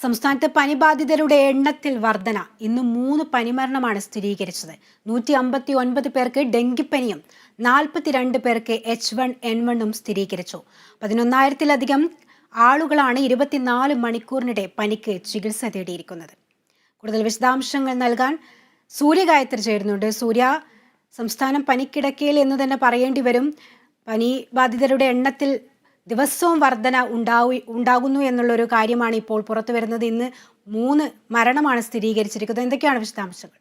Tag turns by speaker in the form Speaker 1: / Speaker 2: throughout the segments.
Speaker 1: സംസ്ഥാനത്ത് പനിബാധിതരുടെ എണ്ണത്തിൽ വർധന. ഇന്ന് മൂന്ന് പനിമരണമാണ് സ്ഥിരീകരിച്ചത്. നൂറ്റി അമ്പത്തി ഒൻപത് പേർക്ക് ഡെങ്കിപ്പനിയും നാൽപ്പത്തിരണ്ട് പേർക്ക് എച്ച് വൺ എൻ വണ്ണും സ്ഥിരീകരിച്ചു. പതിനൊന്നായിരത്തിലധികം ആളുകളാണ് ഇരുപത്തിനാല് മണിക്കൂറിനിടെ പനിക്ക് ചികിത്സ തേടിയിരിക്കുന്നത്. കൂടുതൽ വിശദാംശങ്ങൾ നൽകാൻ സൂര്യ ഗായത്രി ചേരുന്നുണ്ട്. സൂര്യ സംസ്ഥാനം പനിക്കിടക്കയിൽ എന്ന് തന്നെ പറയേണ്ടി വരും. പനി ബാധിതരുടെ എണ്ണത്തിൽ ദിവസവും വർധന ഉണ്ടാവു ഉണ്ടാകുന്നു എന്നുള്ളൊരു കാര്യമാണ് ഇപ്പോൾ പുറത്തു വരുന്നത് ഇന്ന് മൂന്ന് മരണമാണ് സ്ഥിരീകരിച്ചിരിക്കുന്നത്. എന്തൊക്കെയാണ് വിശദാംശങ്ങൾ?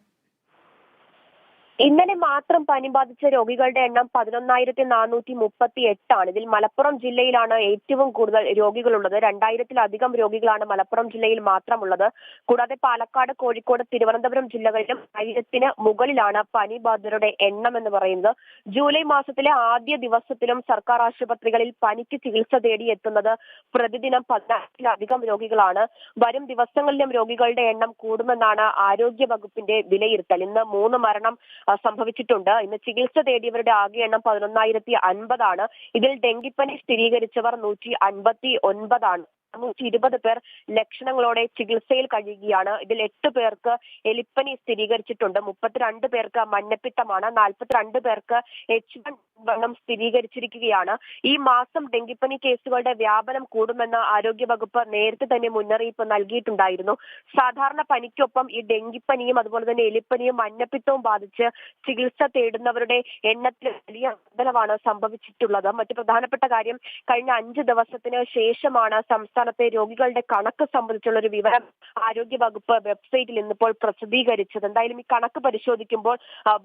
Speaker 2: ഇന്നലെ മാത്രം പനി ബാധിച്ച രോഗികളുടെ എണ്ണം പതിനൊന്നായിരത്തി നാനൂറ്റി മുപ്പത്തി എട്ടാണ് ഇതിൽ മലപ്പുറം ജില്ലയിലാണ് ഏറ്റവും കൂടുതൽ രോഗികളുള്ളത്. രണ്ടായിരത്തിലധികം രോഗികളാണ് മലപ്പുറം ജില്ലയിൽ മാത്രമുള്ളത്. കൂടാതെ പാലക്കാട് കോഴിക്കോട് തിരുവനന്തപുരം ജില്ലകളിലും ആയിരത്തിന് മുകളിലാണ് പനി ബാധിതരുടെ എണ്ണം എന്ന് പറയുന്നത്. ജൂലൈ മാസത്തിലെ ആദ്യ ദിവസത്തിലും സർക്കാർ ആശുപത്രികളിൽ പനിക്ക് ചികിത്സ തേടി എത്തുന്നത് പ്രതിദിനം പതിനായിരത്തിലധികം രോഗികളാണ്. വരും ദിവസങ്ങളിലും രോഗികളുടെ എണ്ണം കൂടുമെന്നാണ് ആരോഗ്യ വകുപ്പിന്റെ വിലയിരുത്തൽ. ഇന്ന് മൂന്ന് മരണം സംഭവിച്ചിട്ടുണ്ട്. ഇന്ന് ചികിത്സ തേടിയവരുടെ ആകെ എണ്ണം പതിനൊന്നായിരത്തി അൻപതാണ്. ഇതിൽ ഡെങ്കിപ്പനി സ്ഥിരീകരിച്ചവർ നൂറ്റി അൻപത്തി ഒൻപതാണ്. നൂറ്റി ഇരുപത് പേർ ലക്ഷണങ്ങളോടെ ചികിത്സയിൽ കഴിയുകയാണ്. ഇതിൽ എട്ട് പേർക്ക് എലിപ്പനി സ്ഥിരീകരിച്ചിട്ടുണ്ട്. മുപ്പത്തിരണ്ട് പേർക്ക് മഞ്ഞപ്പിത്തമാണ്. നാൽപ്പത്തിരണ്ട് പേർക്ക് എച്ച് വൺ വണ്ണം സ്ഥിരീകരിച്ചിരിക്കുകയാണ്. ഈ മാസം ഡെങ്കിപ്പനി കേസുകളുടെ വ്യാപനം കൂടുമെന്ന് ആരോഗ്യവകുപ്പ് നേരത്തെ തന്നെ മുന്നറിയിപ്പ് നൽകിയിട്ടുണ്ടായിരുന്നു. സാധാരണ പനിക്കൊപ്പം ഈ ഡെങ്കിപ്പനിയും അതുപോലെ തന്നെ എലിപ്പനിയും മഞ്ഞപ്പിത്തവും ബാധിച്ച് ചികിത്സ തേടുന്നവരുടെ എണ്ണത്തിൽ വലിയ വർധനവാണ് സംഭവിച്ചിട്ടുള്ളത്. മറ്റു പ്രധാനപ്പെട്ട കാര്യം കഴിഞ്ഞ അഞ്ച് ദിവസത്തിന് ശേഷമാണ് സംസ്ഥാനത്തെ രോഗികളുടെ കണക്ക് സംബന്ധിച്ചുള്ള ഒരു വിവരം ആരോഗ്യ വകുപ്പ് വെബ്സൈറ്റിൽ ഇന്നിപ്പോൾ പ്രസിദ്ധീകരിച്ചത്. എന്തായാലും ഈ കണക്ക് പരിശോധിക്കുമ്പോൾ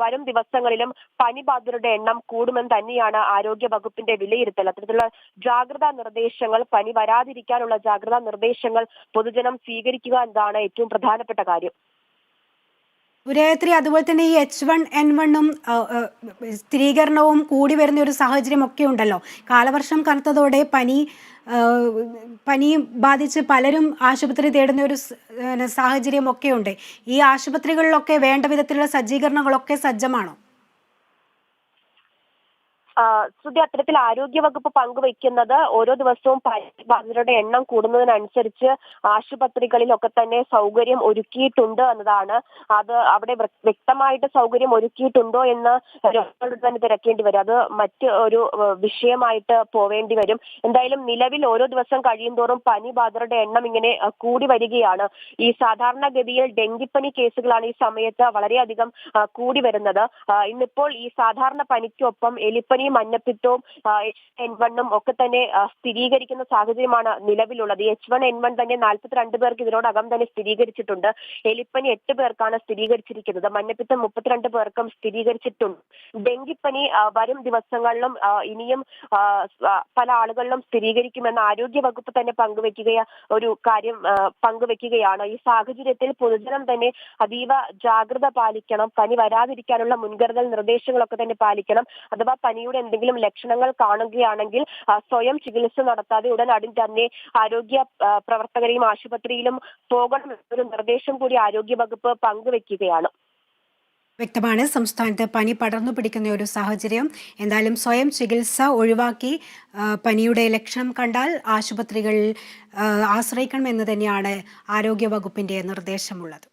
Speaker 2: വരും ദിവസങ്ങളിലും പനി ബാധിതരുടെ എണ്ണം കൂടുമെന്ന് തന്നെയാണ് ആരോഗ്യ വകുപ്പിന്റെ വിലയിരുത്തൽ. അത്തരത്തിലുള്ള ജാഗ്രതാ നിർദ്ദേശങ്ങൾ പനി വരാതിരിക്കാനുള്ള ജാഗ്രതാ നിർദ്ദേശങ്ങൾ പൊതുജനം സ്വീകരിക്കുക എന്നതാണ് ഏറ്റവും പ്രധാനപ്പെട്ട കാര്യം.
Speaker 1: സൂര്യഗായത്രി അതുപോലെ തന്നെ ഈ എച്ച് വൺ എൻ വണ്ണും സ്ഥിരീകരണവും കൂടി വരുന്ന ഒരു സാഹചര്യം ഒക്കെ ഉണ്ടല്ലോ. കാലവർഷം കനത്തതോടെ പനി പനി ബാധിച്ച് പലരും ആശുപത്രി തേടുന്ന ഒരു സാഹചര്യം ഒക്കെ ഉണ്ട്. ഈ ആശുപത്രികളിലൊക്കെ വേണ്ട വിധത്തിലുള്ള സജ്ജീകരണങ്ങളൊക്കെ സജ്ജമാണോ?
Speaker 2: ശ്രുതി അത്തരത്തിൽ ആരോഗ്യവകുപ്പ് പങ്കുവയ്ക്കുന്നത് ഓരോ ദിവസവും ബാധിതരുടെ എണ്ണം കൂടുന്നതിനനുസരിച്ച് ആശുപത്രികളിലൊക്കെ തന്നെ സൗകര്യം ഒരുക്കിയിട്ടുണ്ട് എന്നതാണ്. അത് അവിടെ വ്യക്തമായിട്ട് സൗകര്യം ഒരുക്കിയിട്ടുണ്ടോ എന്ന് രോഗികളോട് തന്നെ തിരക്കേണ്ടി വരും. അത് മറ്റ് ഒരു വിഷയമായിട്ട് പോവേണ്ടി വരും. എന്തായാലും നിലവിൽ ഓരോ ദിവസം കഴിയും തോറും പനി ബാധിതരുടെ എണ്ണം ഇങ്ങനെ കൂടി വരികയാണ്. ഈ സാധാരണഗതിയിൽ ഡെങ്കിപ്പനി കേസുകളാണ് ഈ സമയത്ത് വളരെയധികം കൂടി വരുന്നത്. ഇന്നിപ്പോൾ ഈ സാധാരണ പനിക്കൊപ്പം എലിപ്പനിയും മഞ്ഞപ്പിത്തവും എൻ വണ്ണും ഒക്കെ തന്നെ സ്ഥിരീകരിക്കുന്ന സാഹചര്യമാണ് നിലവിലുള്ളത്. എച്ച് വൺ എൻ വൺ തന്നെ നാൽപ്പത്തിരണ്ട് പേർക്ക് ഇതിനോടകം തന്നെ സ്ഥിരീകരിച്ചിട്ടുണ്ട്. എലിപ്പനി എട്ട് പേർക്കാണ് സ്ഥിരീകരിച്ചിരിക്കുന്നത്. മഞ്ഞപ്പിത്തം മുപ്പത്തിരണ്ട് പേർക്കും സ്ഥിരീകരിച്ചിട്ടുണ്ട്. ഡെങ്കിപ്പനി വരും ദിവസങ്ങളിലും ഇനിയും പല ആളുകളിലും സ്ഥിരീകരിക്കുമെന്ന് ആരോഗ്യ വകുപ്പ് തന്നെ പങ്കുവെക്കുക ഒരു കാര്യം പങ്കുവെക്കുകയാണ്. ഈ സാഹചര്യത്തിൽ പൊതുജനം തന്നെ അതീവ ജാഗ്രത പാലിക്കണം. പനി വരാതിരിക്കാനുള്ള മുൻകരുതൽ നിർദ്ദേശങ്ങളൊക്കെ തന്നെ പാലിക്കണം. അഥവാ പനിയുടെ എന്തെങ്കിലും ലക്ഷണങ്ങൾ കാണുകയാണെങ്കിൽ സ്വയം ചികിത്സ നടത്താതെ ഉടനടി തന്നെ ആരോഗ്യ പ്രവർത്തകരെയും ആശുപത്രിയിലും പോകണം എന്നൊരു നിർദ്ദേശം കൂടി ആരോഗ്യ വകുപ്പ് പങ്കുവെക്കുകയാണ്.
Speaker 1: വ്യക്തമാണ്. സംസ്ഥാനത്ത് പനി പടർന്നു പിടിക്കുന്ന ഒരു സാഹചര്യം. എന്തായാലും സ്വയം ചികിത്സ ഒഴിവാക്കി പനിയുടെ ലക്ഷണം കണ്ടാൽ ആശുപത്രികളിൽ ആശ്രയിക്കണം ആശ്രയിക്കണമെന്ന് തന്നെയാണ് ആരോഗ്യ വകുപ്പിന്റെ നിർദ്ദേശമുള്ളത്.